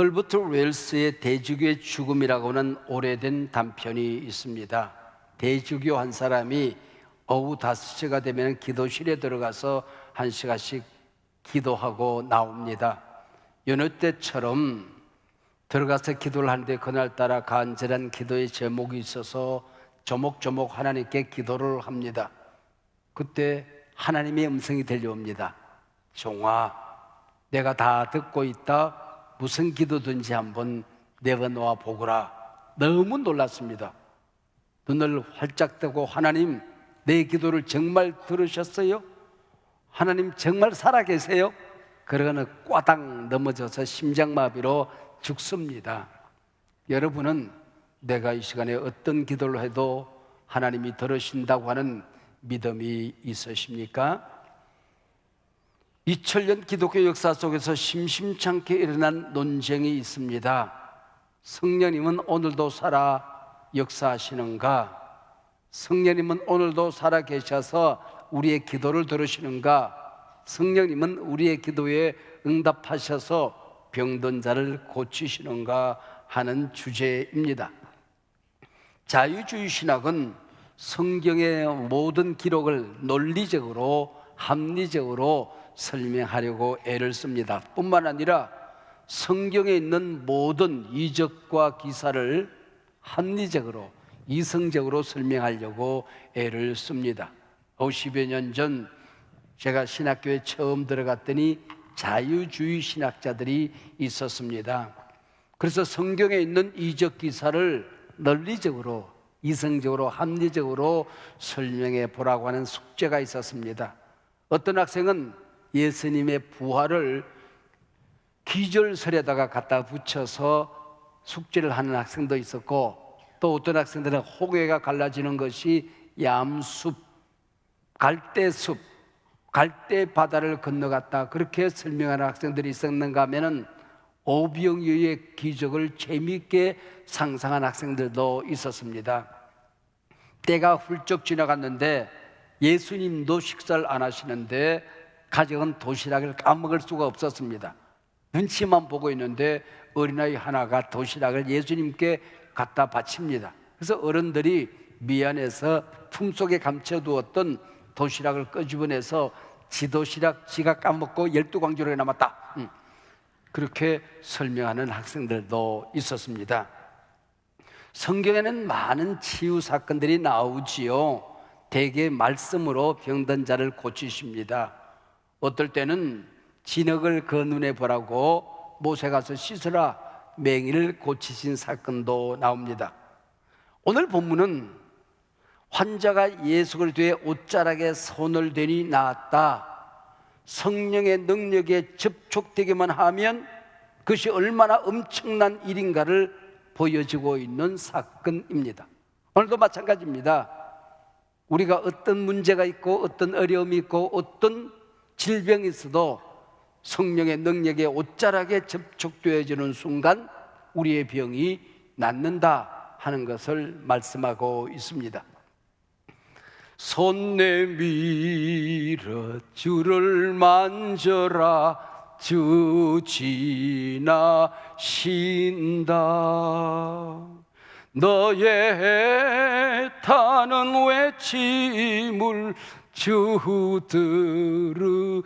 헐버트 웰스의 대주교의 죽음이라고는 오래된 단편이 있습니다. 대주교 한 사람이 오후 5시가 되면 기도실에 들어가서 한 시간씩 기도하고 나옵니다. 여느 때처럼 들어가서 기도를 하는데 그날따라 간절한 기도의 제목이 있어서 조목조목 하나님께 기도를 합니다. 그때 하나님의 음성이 들려옵니다. 종아, 내가 다 듣고 있다. 무슨 기도든지 한번 내어놓아 보거라. 너무 놀랐습니다. 눈을 활짝 뜨고 하나님, 내 기도를 정말 들으셨어요? 하나님 정말 살아계세요? 그러고는 꽈당 넘어져서 심장마비로 죽습니다. 여러분은 내가 이 시간에 어떤 기도를 해도 하나님이 들으신다고 하는 믿음이 있으십니까? 2000년 기독교 역사 속에서 심심찮게 일어난 논쟁이 있습니다. 성령님은 오늘도 살아 역사하시는가? 성령님은 오늘도 살아 계셔서 우리의 기도를 들으시는가? 성령님은 우리의 기도에 응답하셔서 병든 자를 고치시는가 하는 주제입니다. 자유주의 신학은 성경의 모든 기록을 논리적으로 합리적으로 설명하려고 애를 씁니다. 뿐만 아니라 성경에 있는 모든 이적과 기사를 합리적으로 이성적으로 설명하려고 애를 씁니다. 50여 년 전 제가 신학교에 처음 들어갔더니 자유주의 신학자들이 있었습니다. 그래서 성경에 있는 이적 기사를 논리적으로 이성적으로 합리적으로 설명해 보라고 하는 숙제가 있었습니다. 어떤 학생은 예수님의 부활을 기절설에다가 갖다 붙여서 숙제를 하는 학생도 있었고 또 어떤 학생들은 호계가 갈라지는 것이 얌숲, 갈대숲, 갈대 바다를 건너갔다 그렇게 설명하는 학생들이 있었는가 하면은 오병이의 기적을 재미있게 상상한 학생들도 있었습니다. 때가 훌쩍 지나갔는데 예수님도 식사를 안 하시는데 가져온 도시락을 까먹을 수가 없었습니다. 눈치만 보고 있는데 어린아이 하나가 도시락을 예수님께 갖다 바칩니다. 그래서 어른들이 미안해서 품속에 감춰두었던 도시락을 끄집어내서 지도시락 지가 까먹고 열두 광주로 남았다. 음. 그렇게 설명하는 학생들도 있었습니다. 성경에는 많은 치유 사건들이 나오지요. 대개 말씀으로 병든 자를 고치십니다. 어떨 때는 진흙을 그 눈에 보라고 모세 가서 씻으라 맹인을 고치신 사건도 나옵니다. 오늘 본문은 환자가 예수 그리스도의 옷자락에 손을 대니 나았다. 성령의 능력에 접촉되기만 하면 그것이 얼마나 엄청난 일인가를 보여주고 있는 사건입니다. 오늘도 마찬가지입니다. 우리가 어떤 문제가 있고 어떤 어려움이 있고 어떤 질병이 있어도 성령의 능력에 옷자락에 접촉되어지는 순간 우리의 병이 낫는다 하는 것을 말씀하고 있습니다. 손 내밀어 주를 만져라 주 지나신다 너의 타는 외침을 주 들으시리.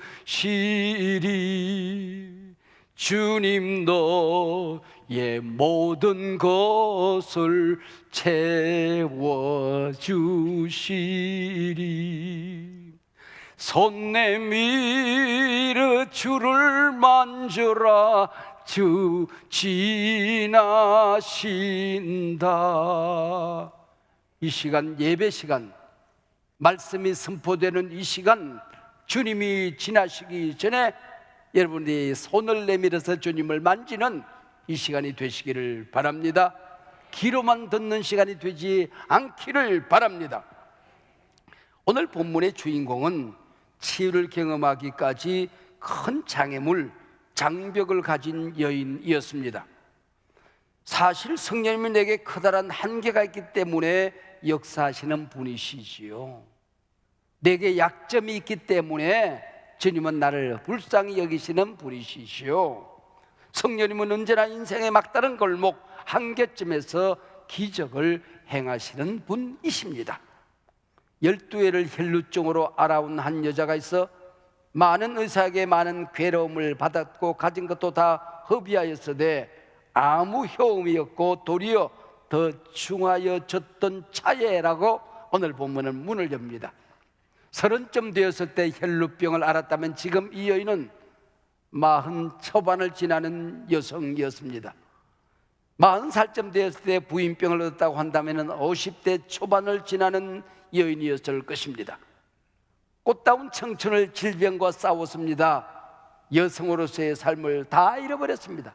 주님 너의 모든 것을 채워주시리. 손 내밀어 주를 만져라. 주 지나신다. 이 시간 예배 시간 말씀이 선포되는 이 시간 주님이 지나시기 전에 여러분이 손을 내밀어서 주님을 만지는 이 시간이 되시기를 바랍니다. 귀로만 듣는 시간이 되지 않기를 바랍니다. 오늘 본문의 주인공은 치유를 경험하기까지 큰 장애물, 장벽을 가진 여인이었습니다. 사실 성령님이 내게 커다란 한계가 있기 때문에 역사하시는 분이시지요. 내게 약점이 있기 때문에 주님은 나를 불쌍히 여기시는 분이시시요. 성령님은 언제나 인생의 막다른 골목 한계점에서 기적을 행하시는 분이십니다. 열두 해를 혈루증으로 알아온 한 여자가 있어 많은 의사에게 많은 괴로움을 받았고 가진 것도 다 허비하였으되 아무 효험이 없고 도리어 더 중하여졌던 차예라고 오늘 본문은 문을 엽니다. 서른쯤 되었을 때 혈루병을 알았다면 지금 이 여인은 마흔 초반을 지나는 여성이었습니다. 마흔 살쯤 되었을 때 부인병을 얻었다고 한다면 50대 초반을 지나는 여인이었을 것입니다. 꽃다운 청춘을 질병과 싸웠습니다. 여성으로서의 삶을 다 잃어버렸습니다.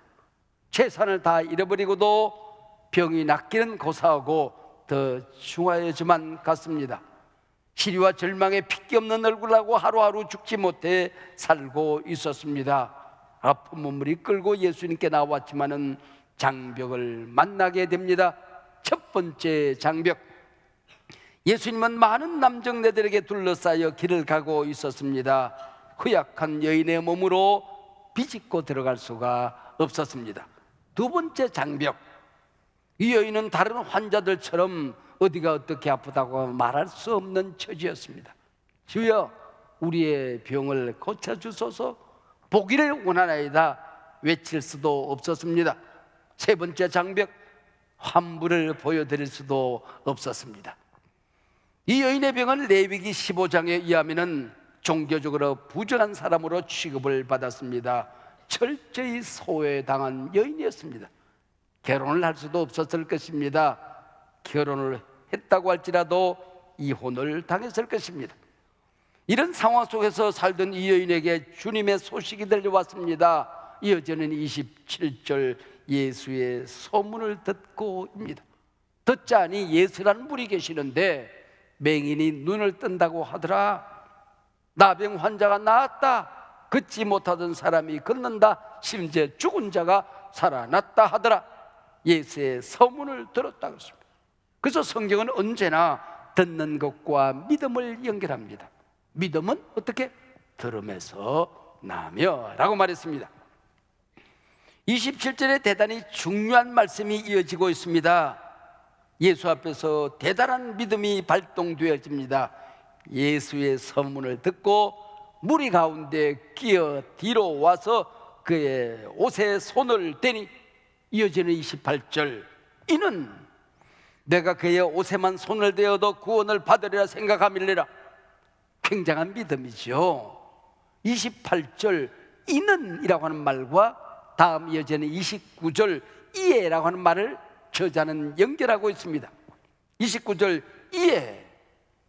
재산을 다 잃어버리고도 병이 낫기는 고사하고 더 중하여지만 갔습니다. 시리와 절망에 핏기 없는 얼굴하고 하루하루 죽지 못해 살고 있었습니다. 아픈 몸을 이끌고 예수님께 나왔지만은 장벽을 만나게 됩니다. 첫 번째 장벽. 예수님은 많은 남정네들에게 둘러싸여 길을 가고 있었습니다. 허약한 여인의 몸으로 비집고 들어갈 수가 없었습니다. 두 번째 장벽. 이 여인은 다른 환자들처럼 어디가 어떻게 아프다고 말할 수 없는 처지였습니다. 주여, 우리의 병을 고쳐 주소서 보기를 원하나이다 외칠 수도 없었습니다. 세 번째 장벽, 환불을 보여드릴 수도 없었습니다. 이 여인의 병은 레위기 15장에 의하면은 종교적으로 부정한 사람으로 취급을 받았습니다. 철저히 소외당한 여인이었습니다. 결혼을 할 수도 없었을 것입니다. 결혼을 했다고 할지라도 이혼을 당했을 것입니다. 이런 상황 속에서 살던 이 여인에게 주님의 소식이 들려왔습니다. 이어지는 27절 예수의 소문을 듣고입니다. 듣자니 예수라는 분이 계시는데 맹인이 눈을 뜬다고 하더라. 나병 환자가 나았다. 걷지 못하던 사람이 걷는다. 심지어 죽은 자가 살아났다 하더라. 예수의 소문을 들었다 그랬습니다. 그래서 성경은 언제나 듣는 것과 믿음을 연결합니다. 믿음은 어떻게? 들음에서 나며 라고 말했습니다. 27절에 대단히 중요한 말씀이 이어지고 있습니다. 예수 앞에서 대단한 믿음이 발동되어집니다. 예수의 선문을 듣고 무리 가운데 끼어 뒤로 와서 그의 옷에 손을 대니 이어지는 28절 이는 내가 그의 옷에만 손을 대어도 구원을 받으리라 생각함일래라. 굉장한 믿음이죠. 28절 이는이라고 하는 말과 다음 이어지는 29절 이에라고 하는 말을 저자는 연결하고 있습니다. 29절 이에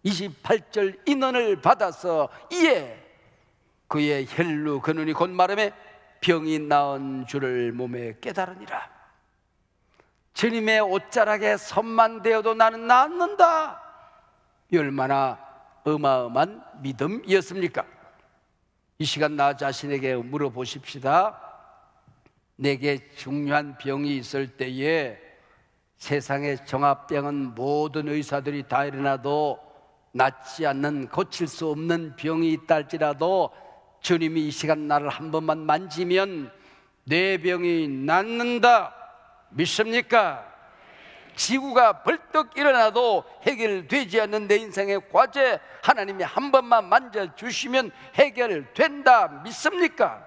28절 인원을 받아서 이에 그의 혈루 그 눈이 곧 마름에 병이 나은 줄을 몸에 깨달으니라 주님의 옷자락에 손만 대어도 나는 낫는다. 이 얼마나 어마어마한 믿음이었습니까? 이 시간 나 자신에게 물어보십시다. 내게 중요한 병이 있을 때에 세상의 정합병은 모든 의사들이 다 일어나도 낫지 않는 고칠 수 없는 병이 있다 할지라도 주님이 이 시간 나를 한 번만 만지면 내 병이 낫는다 믿습니까? 지구가 벌떡 일어나도 해결되지 않는 내 인생의 과제 하나님이 한 번만 만져주시면 해결된다 믿습니까?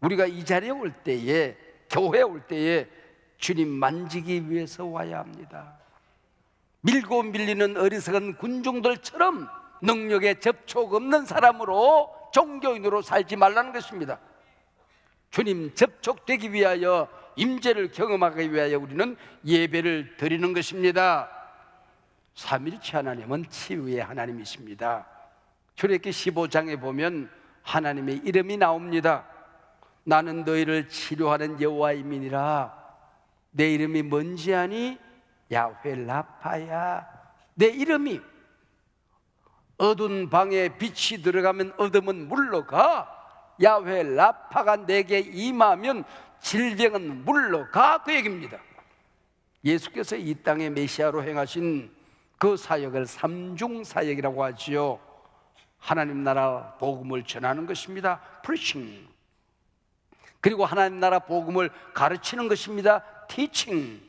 우리가 이 자리에 올 때에 교회에 올 때에 주님 만지기 위해서 와야 합니다 밀고 밀리는 어리석은 군중들처럼 능력에 접촉 없는 사람으로 종교인으로 살지 말라는 것입니다. 주님 접촉되기 위하여 임재를 경험하기 위하여 우리는 예배를 드리는 것입니다. 삼일치 하나님은 치유의 하나님이십니다. 출애기 15장에 보면 하나님의 이름이 나옵니다. 나는 너희를 치료하는 여호와이민이라. 내 이름이 뭔지 아니? 야훼 라파야. 내 이름이 어두운 방에 빛이 들어가면 어둠은 물러가. 야훼 라파가 내게 임하면 질병은 물러가 그 얘기입니다. 예수께서 이 땅에 메시아로 행하신 그 사역을 삼중 사역이라고 하지요. 하나님 나라 복음을 전하는 것입니다. preaching. 그리고 하나님 나라 복음을 가르치는 것입니다. 티칭.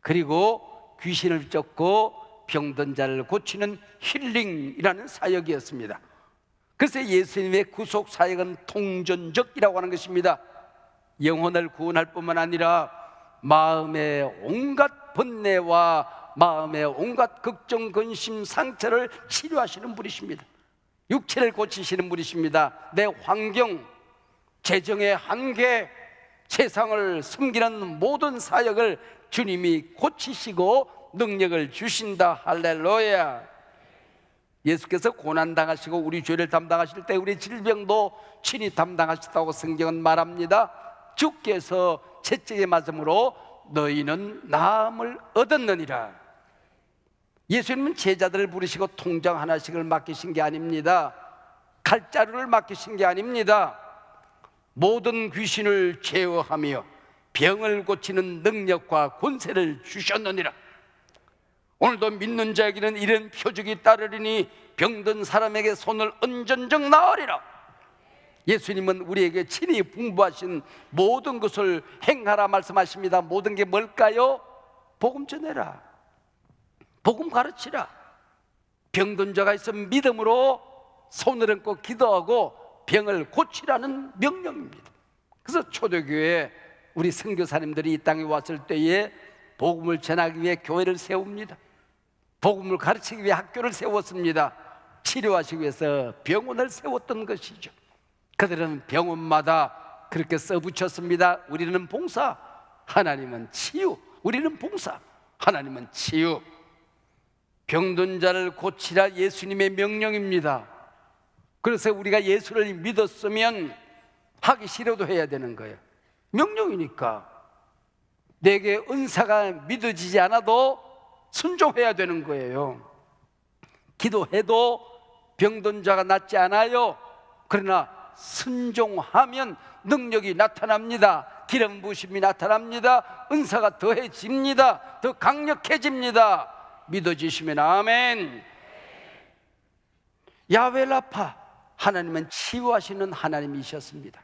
그리고 귀신을 쫓고 병든 자를 고치는 힐링이라는 사역이었습니다. 그래서 예수님의 구속 사역은 통전적이라고 하는 것입니다. 영혼을 구원할 뿐만 아니라 마음의 온갖 번뇌와 마음의 온갖 걱정, 근심, 상처를 치료하시는 분이십니다. 육체를 고치시는 분이십니다. 내 환경, 재정의 한계, 세상을 숨기는 모든 사역을 주님이 고치시고 능력을 주신다. 할렐루야. 예수께서 고난 당하시고 우리 죄를 담당하실 때 우리 질병도 친히 담당하셨다고 성경은 말합니다. 주께서 채찍에 맞음으로 너희는 나음을 얻었느니라. 예수님은 제자들을 부르시고 통장 하나씩을 맡기신 게 아닙니다. 칼자루를 맡기신 게 아닙니다. 모든 귀신을 제어하며 병을 고치는 능력과 권세를 주셨느니라. 오늘도 믿는 자에게는 이런 표적이 따르리니 병든 사람에게 손을 언전적 나으리라. 예수님은 우리에게 친히 분부하신 모든 것을 행하라 말씀하십니다. 모든 게 뭘까요? 복음 전해라. 복음 가르치라. 병든 자가 있으면 믿음으로 손을 얹고 기도하고 병을 고치라는 명령입니다. 그래서 초대교회 우리 선교사님들이 이 땅에 왔을 때에 복음을 전하기 위해 교회를 세웁니다. 복음을 가르치기 위해 학교를 세웠습니다. 치료하시기 위해서 병원을 세웠던 것이죠. 그들은 병원마다 그렇게 써붙였습니다. 우리는 봉사, 하나님은 치유. 우리는 봉사, 하나님은 치유. 병든 자를 고치라 예수님의 명령입니다. 그래서 우리가 예수를 믿었으면 하기 싫어도 해야 되는 거예요. 명령이니까. 내게 은사가 믿어지지 않아도 순종해야 되는 거예요. 기도해도 병든 자가 낫지 않아요. 그러나 순종하면 능력이 나타납니다. 기름 부심이 나타납니다. 은사가 더해집니다. 더 강력해집니다. 믿어지시면 아멘. 야벨라파 하나님은 치유하시는 하나님이셨습니다.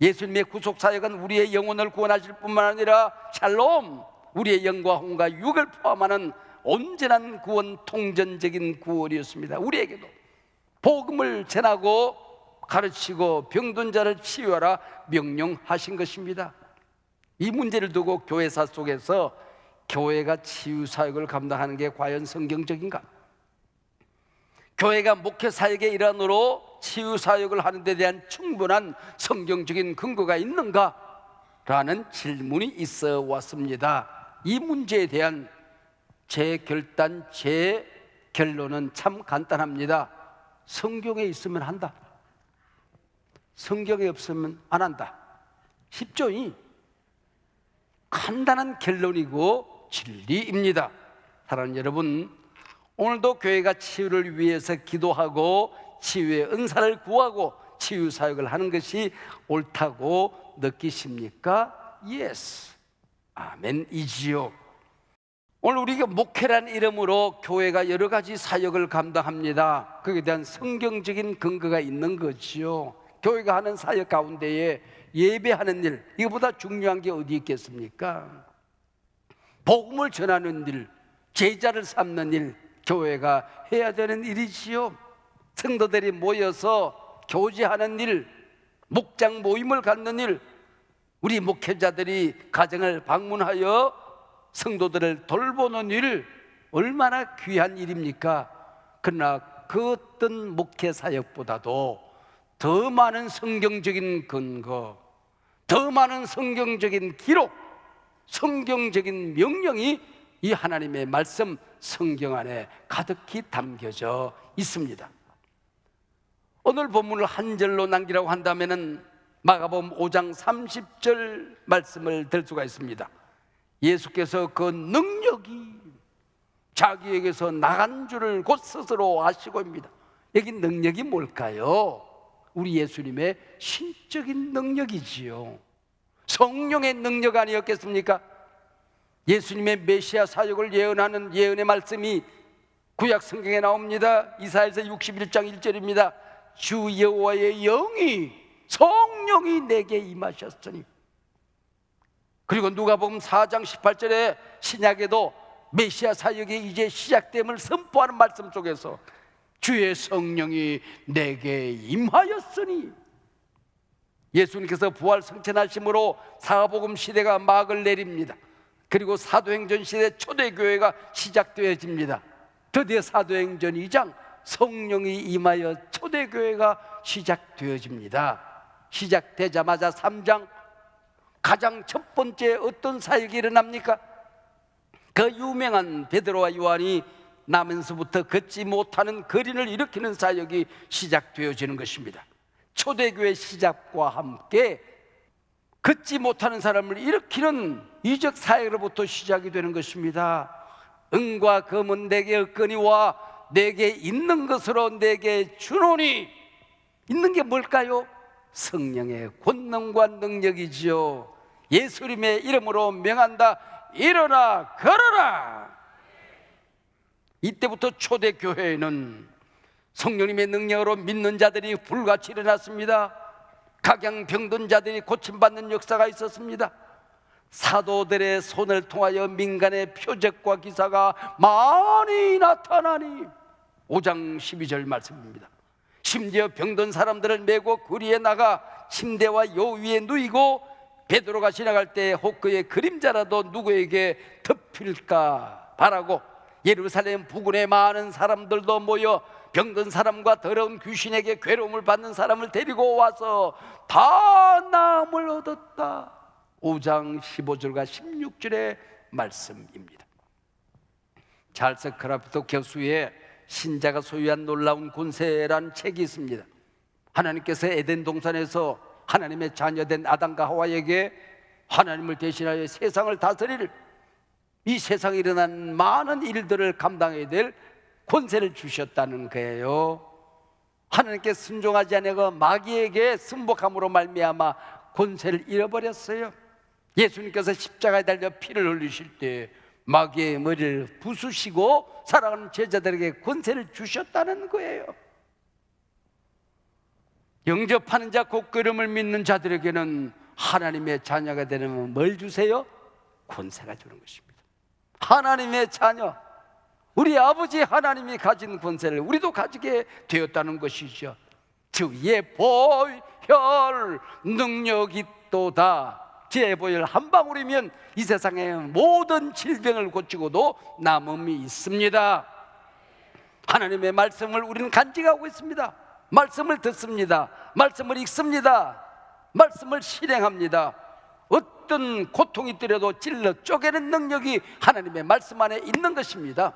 예수님의 구속 사역은 우리의 영혼을 구원하실 뿐만 아니라 샬롬 우리의 영과 혼과 육을 포함하는 온전한 구원 통전적인 구원이었습니다. 우리에게도 복음을 전하고 가르치고 병든 자를 치유하라 명령하신 것입니다. 이 문제를 두고 교회사 속에서 교회가 치유 사역을 감당하는 게 과연 성경적인가? 교회가 목회 사역의 일환으로 치유 사역을 하는 데 대한 충분한 성경적인 근거가 있는가? 라는 질문이 있어 왔습니다. 이 문제에 대한 제 결단, 제 결론은 참 간단합니다. 성경에 있으면 한다. 성경에 없으면 안 한다. 쉽죠? 이? 간단한 결론이고 진리입니다. 사랑하는 여러분, 오늘도 교회가 치유를 위해서 기도하고 치유의 은사를 구하고 치유 사역을 하는 것이 옳다고 느끼십니까? 예스. 아멘이지요. 오늘 우리가 목회란 이름으로 교회가 여러 가지 사역을 감당합니다. 그에 대한 성경적인 근거가 있는 거지요. 교회가 하는 사역 가운데에 예배하는 일, 이거보다 중요한 게 어디 있겠습니까? 복음을 전하는 일, 제자를 삼는 일, 교회가 해야 되는 일이지요. 성도들이 모여서 교제하는 일, 목장 모임을 갖는 일, 우리 목회자들이 가정을 방문하여 성도들을 돌보는 일 얼마나 귀한 일입니까? 그러나 그 어떤 목회 사역보다도 더 많은 성경적인 근거, 더 많은 성경적인 기록, 성경적인 명령이 이 하나님의 말씀 성경 안에 가득히 담겨져 있습니다. 오늘 본문을 한 절로 남기라고 한다면은 마가복음 5장 30절 말씀을 들 수가 있습니다. 예수께서 그 능력이 자기에게서 나간 줄을 곧 스스로 아시고입니다. 여기 능력이 뭘까요? 우리 예수님의 신적인 능력이지요. 성령의 능력 아니었겠습니까? 예수님의 메시아 사역을 예언하는 예언의 말씀이 구약 성경에 나옵니다. 이사야서 61장 1절입니다. 주 여호와의 영이 성령이 내게 임하셨으니 그리고 누가복음 4장 18절에 신약에도 메시아 사역이 이제 시작됨을 선포하는 말씀 속에서 주의 성령이 내게 임하였으니 예수님께서 부활 성천하심으로 사복음 시대가 막을 내립니다. 그리고 사도행전 시대 초대교회가 시작되어집니다. 드디어 사도행전 2장 성령이 임하여 초대교회가 시작되어집니다. 시작되자마자 3장 가장 첫 번째 어떤 사역이 일어납니까? 그 유명한 베드로와 요한이 나면서부터 걷지 못하는 거린을 일으키는 사역이 시작되어지는 것입니다. 초대교회 시작과 함께 걷지 못하는 사람을 일으키는 이적 사역으로부터 시작이 되는 것입니다. 은과 금은 내게 없거니와 내게 있는 것으로 내게 주노니 있는 게 뭘까요? 성령의 권능과 능력이지요. 예수님의 이름으로 명한다. 일어나 걸어라. 이때부터 초대 교회에는 성령님의 능력으로 믿는 자들이 불같이 일어났습니다. 각양 병든 자들이 고침받는 역사가 있었습니다. 사도들의 손을 통하여 민간의 표적과 기사가 많이 나타나니 5장 12절 말씀입니다. 심지어 병든 사람들을 메고 거리에 나가 침대와 요 위에 누이고 베드로가 지나갈 때혹 그의 그림자라도 누구에게 덮일까 바라고 예루살렘 부근에 많은 사람들도 모여 병든 사람과 더러운 귀신에게 괴로움을 받는 사람을 데리고 와서 다 나음을 얻었다. 5장 15절과 16절의 말씀입니다. 찰스 크라프트 교수의 신자가 소유한 놀라운 권세란 책이 있습니다. 하나님께서 에덴 동산에서 하나님의 자녀된 아담과 하와에게 하나님을 대신하여 세상을 다스릴 이 세상에 일어난 많은 일들을 감당해야 될 권세를 주셨다는 거예요. 하나님께 순종하지 않고 마귀에게 승복함으로 말미암아 권세를 잃어버렸어요. 예수님께서 십자가에 달려 피를 흘리실 때 마귀의 머리를 부수시고 사랑하는 제자들에게 권세를 주셨다는 거예요. 영접하는 자, 곧 그름을 믿는 자들에게는 하나님의 자녀가 되려면 뭘 주세요? 권세가 주는 것입니다. 하나님의 자녀, 우리 아버지 하나님이 가진 권세를 우리도 가지게 되었다는 것이죠. 주의 보혈 능력이 또다. 주의 보혈 한 방울이면 이 세상의 모든 질병을 고치고도 남음이 있습니다. 하나님의 말씀을 우리는 간직하고 있습니다. 말씀을 듣습니다. 말씀을 읽습니다. 말씀을 실행합니다. 어떤 고통이 있더라도 찔러 쪼개는 능력이 하나님의 말씀 안에 있는 것입니다.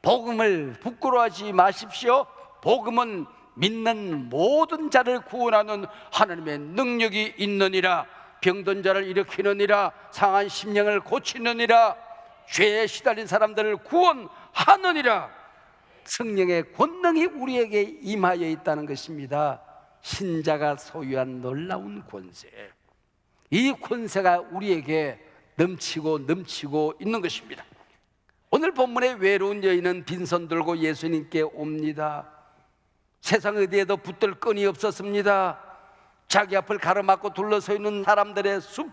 복음을 부끄러워하지 마십시오. 복음은 믿는 모든 자를 구원하는 하나님의 능력이 있느니라. 병든 자를 일으키느니라. 상한 심령을 고치느니라. 죄에 시달린 사람들을 구원하느니라. 성령의 권능이 우리에게 임하여 있다는 것입니다. 신자가 소유한 놀라운 권세. 이 권세가 우리에게 넘치고 넘치고 있는 것입니다. 오늘 본문의 외로운 여인은 빈손 들고 예수님께 옵니다. 세상 어디에도 붙들 끈이 없었습니다. 자기 앞을 가로막고 둘러서 있는 사람들의 숲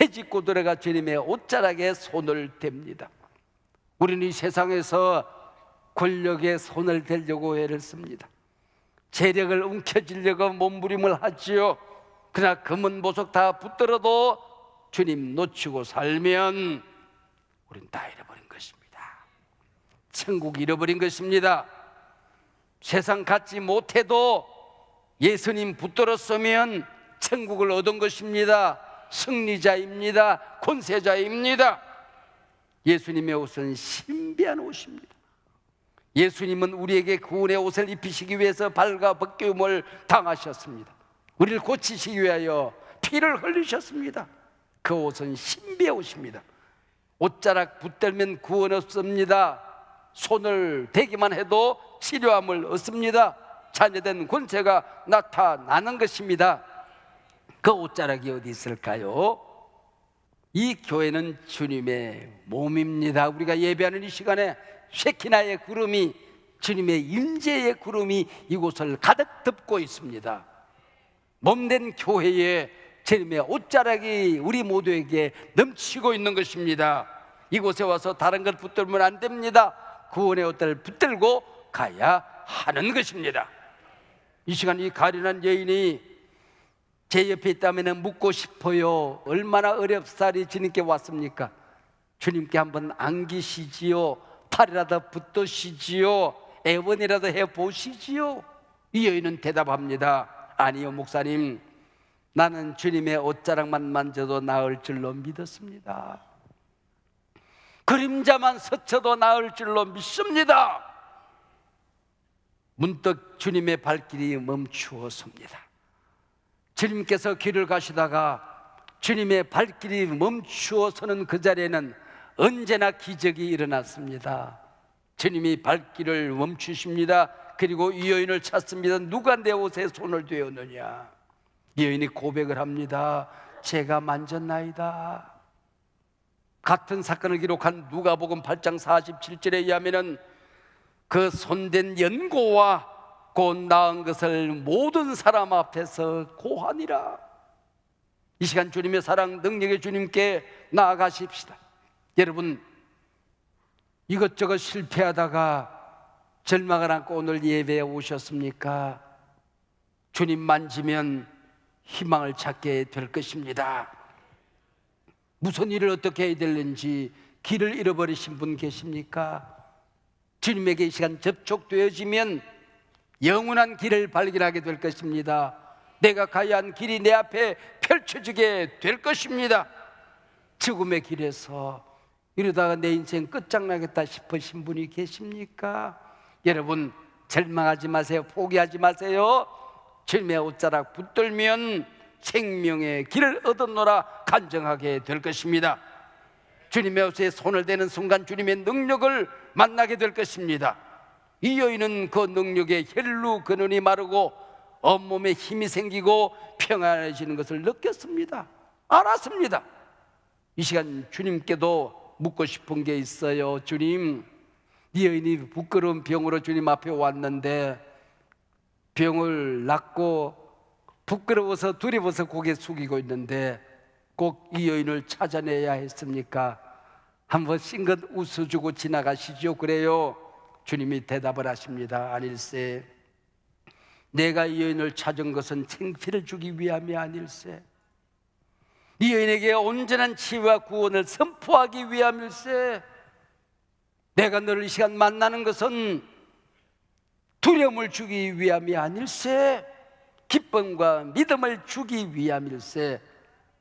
해집고 들어가 주님의 옷자락에 손을 댑니다. 우리는 이 세상에서 권력에 손을 대려고 애를 씁니다. 재력을 움켜쥐려고 몸부림을 하지요. 그러나 금은 보석 다 붙들어도 주님 놓치고 살면 우린 다 잃어버린 것입니다. 천국 잃어버린 것입니다. 세상 갖지 못해도 예수님 붙들었으면 천국을 얻은 것입니다. 승리자입니다. 권세자입니다. 예수님의 옷은 신비한 옷입니다. 예수님은 우리에게 구원의 옷을 입히시기 위해서 발과 벗겨움을 당하셨습니다. 우리를 고치시기 위하여 피를 흘리셨습니다. 그 옷은 신비의 옷입니다. 옷자락 붙들면 구원 없습니다. 손을 대기만 해도 치료함을 얻습니다. 자녀된 권세가 나타나는 것입니다. 그 옷자락이 어디 있을까요? 이 교회는 주님의 몸입니다. 우리가 예배하는 이 시간에 쉐키나의 구름이 주님의 임재의 구름이 이곳을 가득 덮고 있습니다. 몸된 교회에 주님의 옷자락이 우리 모두에게 넘치고 있는 것입니다. 이곳에 와서 다른 걸 붙들면 안 됩니다. 구원의 옷들을 붙들고 가야 하는 것입니다. 이 시간 이 가련한 여인이 제 옆에 있다면 묻고 싶어요. 얼마나 어렵사리 주님께 왔습니까? 주님께 한번 안기시지요. 팔이라도 붙드시지요. 애원이라도 해 보시지요. 이 여인은 대답합니다. 아니요, 목사님. 나는 주님의 옷자락만 만져도 나을 줄로 믿었습니다. 그림자만 스쳐도 나을 줄로 믿습니다. 문득 주님의 발길이 멈추었습니다. 주님께서 길을 가시다가 주님의 발길이 멈추어 서는 그 자리에는 언제나 기적이 일어났습니다. 주님이 발길을 멈추십니다. 그리고 이 여인을 찾습니다. 누가 내 옷에 손을 대었느냐? 이 여인이 고백을 합니다. 제가 만졌나이다. 같은 사건을 기록한 누가복음 8장 47절에 의하면은 그 손댄 연고와 곧 나은 것을 모든 사람 앞에서 고하니라. 이 시간 주님의 사랑 능력의 주님께 나아가십시다. 여러분 이것저것 실패하다가 절망을 안고 오늘 예배에 오셨습니까? 주님 만지면 희망을 찾게 될 것입니다. 무슨 일을 어떻게 해야 되는지 길을 잃어버리신 분 계십니까? 주님에게 이 시간 접촉되어지면 영원한 길을 발견하게 될 것입니다. 내가 가야 한 길이 내 앞에 펼쳐지게 될 것입니다. 죽음의 길에서 이러다가 내 인생 끝장나겠다 싶으신 분이 계십니까? 여러분 절망하지 마세요. 포기하지 마세요. 주님의 옷자락 붙들면 생명의 길을 얻었노라 간증하게 될 것입니다. 주님의 옷에 손을 대는 순간 주님의 능력을 만나게 될 것입니다. 이 여인은 그 능력에 혈루 근원이 마르고 온몸에 힘이 생기고 평안해지는 것을 느꼈습니다. 알았습니다. 이 시간 주님께도 묻고 싶은 게 있어요. 주님, 이 여인이 부끄러운 병으로 주님 앞에 왔는데 병을 낫고 부끄러워서 두려워서 고개 숙이고 있는데 꼭 이 여인을 찾아내야 했습니까? 한번 싱긋 웃어주고 지나가시죠. 그래요. 주님이 대답을 하십니다. 아닐세. 내가 이 여인을 찾은 것은 창피를 주기 위함이 아닐세. 이 여인에게 온전한 치유와 구원을 선포하기 위함일세. 내가 너를 이 시간 만나는 것은 두려움을 주기 위함이 아닐세. 기쁨과 믿음을 주기 위함일세.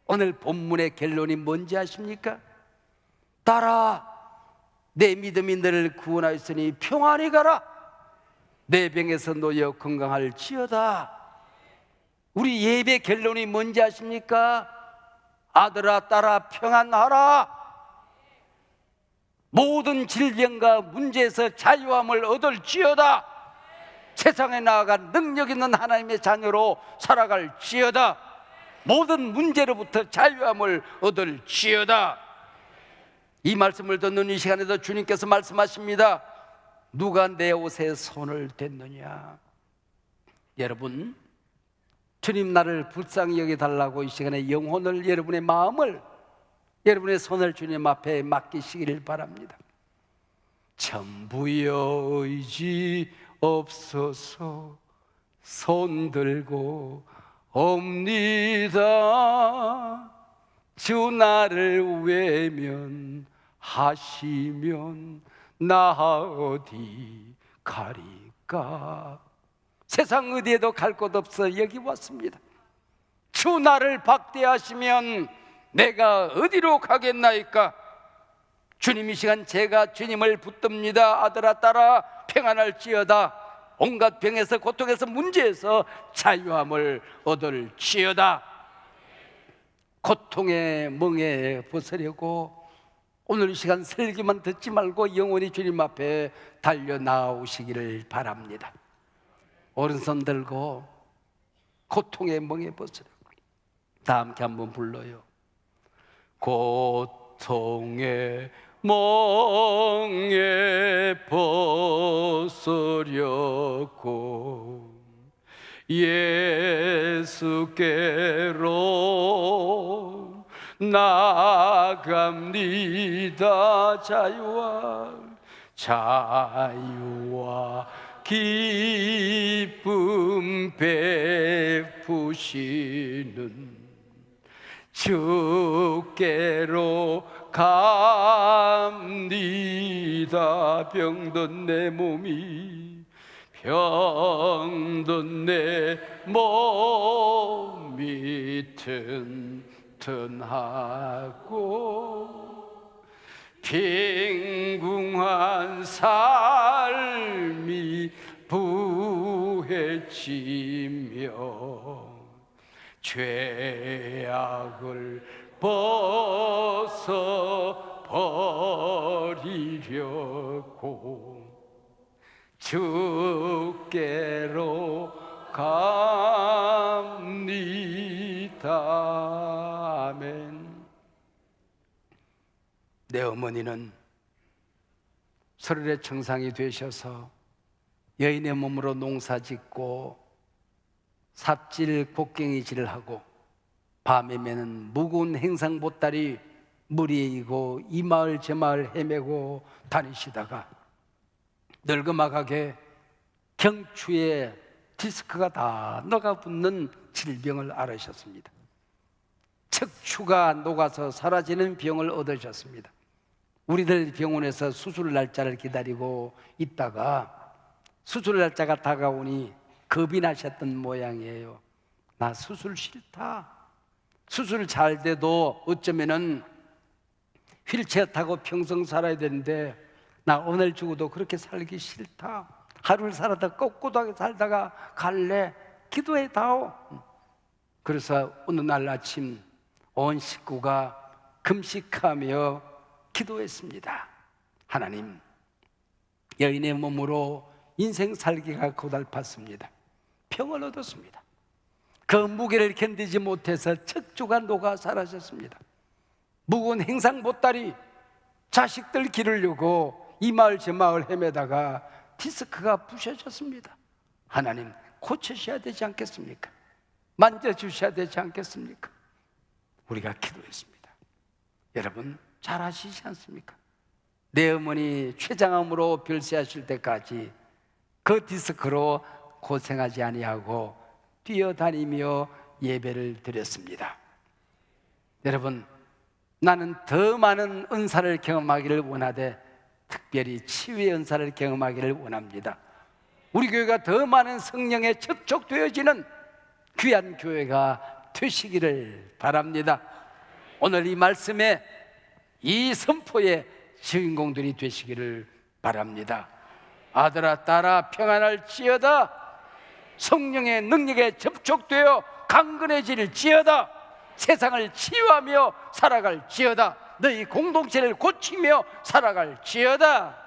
오늘 본문의 결론이 뭔지 아십니까? 따라 내 믿음이 너를 구원하였으니 평안히 가라. 내 병에서 놓여 건강할지어다. 우리 예배 결론이 뭔지 아십니까? 아들아 딸아 평안하라. 모든 질병과 문제에서 자유함을 얻을지어다. 세상에 나아가 능력 있는 하나님의 자녀로 살아갈지어다. 모든 문제로부터 자유함을 얻을지어다. 이 말씀을 듣는 이 시간에도 주님께서 말씀하십니다. 누가 내 옷에 손을 댔느냐? 여러분, 주님 나를 불쌍히 여겨 달라고 이 시간에 영혼을 여러분의 마음을 여러분의 손을 주님 앞에 맡기시기를 바랍니다. 전부여 의지 없어서 손 들고 옵니다. 주 나를 외면 하시면 나 어디 가리까 세상 어디에도 갈 곳 없어 여기 왔습니다 주 나를 박대하시면 내가 어디로 가겠나이까? 주님 이 시간 제가 주님을 붙듭니다. 아들아 딸아 평안할지어다. 온갖 병에서 고통에서 문제에서 자유함을 얻을지어다. 고통의 멍에 벗으려고 오늘 이 시간 설교만 듣지 말고 영원히 주님 앞에 달려 나오시기를 바랍니다. 오른손 들고 고통의 멍에 벗으려고. 다 함께 한번 불러요. 고통의 멍에 벗으려고 예수께로 나갑니다. 자유와 자유와 기쁨 베푸시는 주께로 갑니다. 병든 내 몸이 병든 내 몸이 튼튼하고 빈궁한 삶이 부해지며 죄악을 벗어 버리려고 주께로 갑니다. 아멘. 내 어머니는 설의 청상이 되셔서 여인의 몸으로 농사 짓고 삽질 곡괭이질을 하고 밤에면은 무거운 행상 보따리 무리에 이고 이 마을 저 마을 헤매고 다니시다가 늙어막하게 경추에 디스크가 다 녹아 붙는 질병을 앓으셨습니다. 척추가 녹아서 사라지는 병을 얻으셨습니다. 우리들 병원에서 수술 날짜를 기다리고 있다가 수술 날짜가 다가오니 겁이 나셨던 모양이에요. 나 수술 싫다. 수술 잘 돼도 어쩌면은 휠체어 타고 평생 살아야 되는데 나 오늘 죽어도 그렇게 살기 싫다. 하루를 살아다 꼿꼿하게 살다가 갈래. 기도해 다오. 그래서 어느 날 아침 온 식구가 금식하며 기도했습니다. 하나님, 여인의 몸으로 인생 살기가 고달팠습니다. 평을 얻었습니다. 그 무게를 견디지 못해서 척추가 녹아 사라졌습니다. 무거운 행상 보따리 자식들 기르려고 이 마을 저 마을 헤매다가 디스크가 부셔졌습니다. 하나님 고쳐셔야 되지 않겠습니까? 만져주셔야 되지 않겠습니까? 우리가 기도했습니다. 여러분 잘 아시지 않습니까? 내 어머니 췌장암으로 별세하실 때까지 그 디스크로 고생하지 아니하고 뛰어다니며 예배를 드렸습니다. 여러분 나는 더 많은 은사를 경험하기를 원하되 특별히 치유의 은사를 경험하기를 원합니다. 우리 교회가 더 많은 성령에 접촉되어지는 귀한 교회가 되시기를 바랍니다. 오늘 이 말씀에 이 선포의 주인공들이 되시기를 바랍니다. 아들아 딸아 평안할지어다 성령의 능력에 접촉되어 강건해질지어다. 세상을 치유하며 살아갈지어다. 너희 공동체를 고치며 살아갈지어다